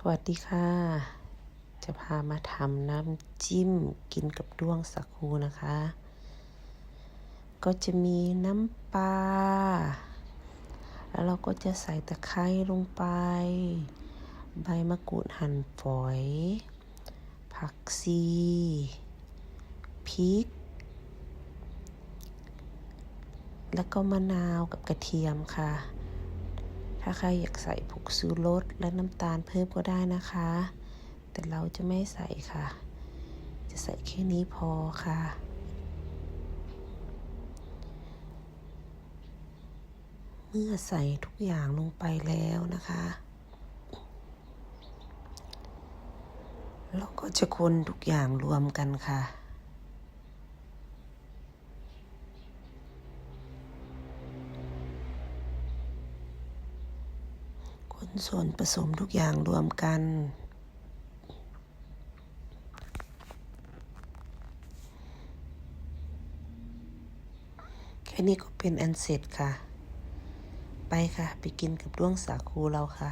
สวัสดีค่ะ จะพามาทำน้ำจิ้มกินกับด้วงสาคูนะคะ ก็จะมีน้ำปลา แล้วเราก็จะใส่ตะไคร้ลงไป ใบมะกรูดหั่นฝอย ผักชีพริก แล้วก็มะนาวกับกระเทียมค่ะ ถ้าใครอยากใส่ผงซูรสและน้ำตาลเพิ่มก็ได้นะคะ แต่เราจะไม่ใส่ค่ะ จะใส่แค่นี้พอค่ะเมื่อใส่ทุกอย่างลงไปแล้วนะคะ เราก็จะคนทุกอย่างรวมกันค่ะ คนส่วนผสมทุกอย่างรวมกัน แค่นี้ก็เป็นอันเสร็จค่ะ ไปค่ะ ไปกินกับด้วงสาคูเราค่ะ